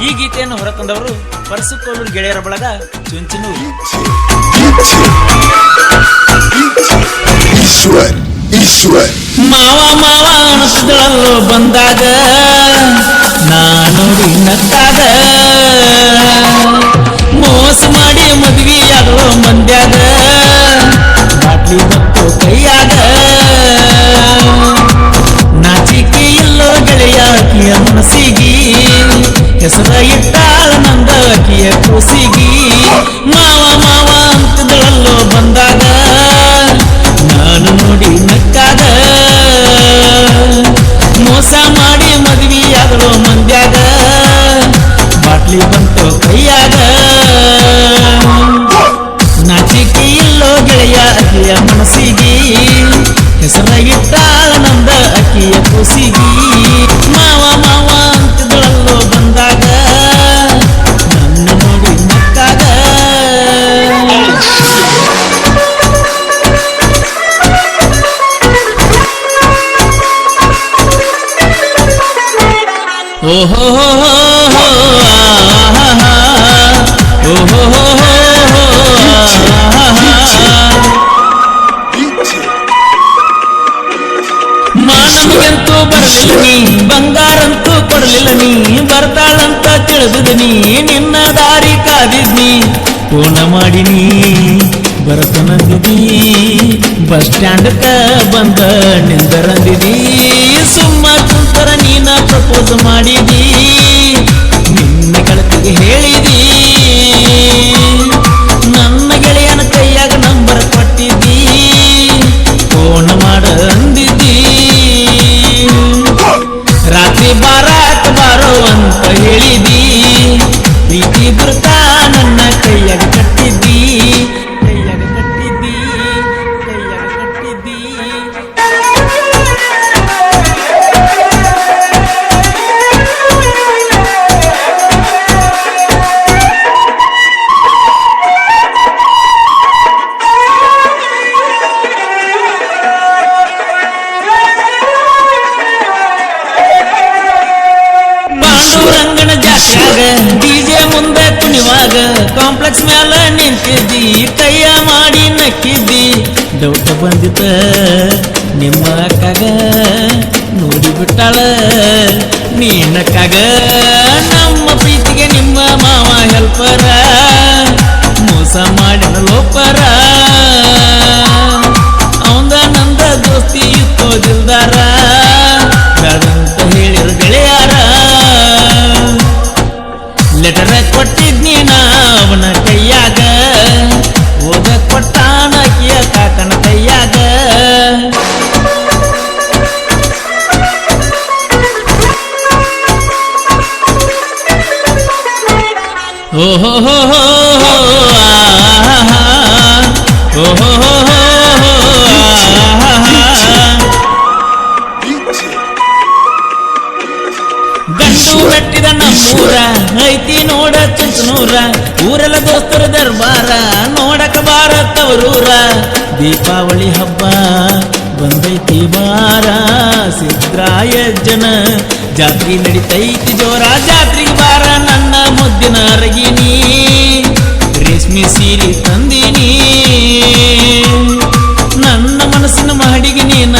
ಈ ಗೀತೆಯನ್ನು ಹೊರತಂದವರು ಪರಸುಕೋಲೂರು ಗೆಳೆಯರ ಬಳಗ ಚುಂಚನೂರು ಈಶ್ವರ್ ಈಶ್ವರ್. ಮಾವ ಮಾವ ಅನಿಸಿದಳಲ್ಲೋ ಬಂದಾಗ ನಾನು ನಕ್ಕಾಗ ಮೋಸ ಮಾಡಿ ಮದುವೆಯಾದೋ ಮಂದ್ಯಾಗ ಬಾಟ್ಲಿ ಮತ್ತು ಕೈಯಾಗ ಹೆಸರ ಇಟ್ಟಾಳ ನಂದ ಅಕಿಯ ಕೂಸಿಗಿ. ಮಾವ ಮಾವ ಅಂತದಳಲ್ಲೋ ಬಂದಾಗ ನಾನು ನೋಡಿ ನಕ್ಕಾಗ ಮೋಸ ಮಾಡಿ ಮದುವೆಯಾದಳು ಮಂದ್ಯಾಗ ಬಾಟ್ಲಿ ಬರಲಿಲ್ಲ ನೀ, ಬಂಗಾರಂತೂ ಕೊಡಲಿಲ್ಲ ನೀ, ಬರ್ತಾಳಂತ ತಿಳಿದಿದ್ ನೀ, ನಿನ್ನ ದಾರಿ ಕಾದಿದ್ನಿ ಫೋನ ಮಾಡಿನಿ ಬರತನಂದಿದಿ ಬಸ್ ಸ್ಟ್ಯಾಂಡ್ಕ ಬಂದ ನಿಂದರಂದಿದಿ ಸುಮ್ಮ ಕುಂತರ ನೀನ ಪ್ರಪೋಸ್ ಮಾಡಿದಿ. ಕಾಂಪ್ಲೆಕ್ಸ್ ಮ್ಯಾಲ ನಿಂತಿದ್ದಿ, ಕೈಯ ಮಾಡಿ ನಕ್ಕಿದ್ದಿ. ಡೌಟ ಬಂದಿತ ನಿಮ್ಮ ಅಕ್ಕಗ ನೋಡಿಬಿಟ್ಟಾಳ ನೀನ ನೀನಕ್ಕಾಗ ನಮ್ಮ ಪ್ರೀತಿಗೆ ನಿಮ್ಮ ಮಾವ ಹೆಲ್ಪರ ಮೋಸ ಮಾಡಿದ ಲೋಪರ. ಅವಂದ ನಂದ ದೋಸ್ತಿ ಇತ್ತೋ ದಿಲ್ದಾರ. ಹೇಳಿರು ಗೆಳೆಯಾರ. ಲೆಟರ್ ಕೊಟ್ಟಿ ಅವನ ಕೈಯಾಗ ಓದ ಕೊಟ್ಟಾನ ಅಕಿಯ ಕಾಕನ ಕೈಯಾಗ ಓಹೋ ಹೋ ಹೋ ಐತಿ ನೋಡ ಚುಂಚನೂರ ಊರೆಲ್ಲ ದೋಸ್ತರ ದರ್ಬಾರ, ನೋಡಕ ಬಾರತ್ತವರೂರ ದೀಪಾವಳಿ ಹಬ್ಬ ಬಂದೈತಿ ಬಾರ ಸಿದ್ರಾಯ ಜನ, ಜಾತ್ರಿ ನಡಿತೈತಿ ಜೋರ. ಜಾತ್ರೆಗೆ ಬಾರ ನನ್ನ ಮುದ್ದಿನ ಅರಗಿನಿ, ರೇಷ್ಮೆ ಸೀರೆ ತಂದಿನಿ. ನನ್ನ ಮನಸ್ಸಿನ ಮಾಡಿಗೆ ನೀನ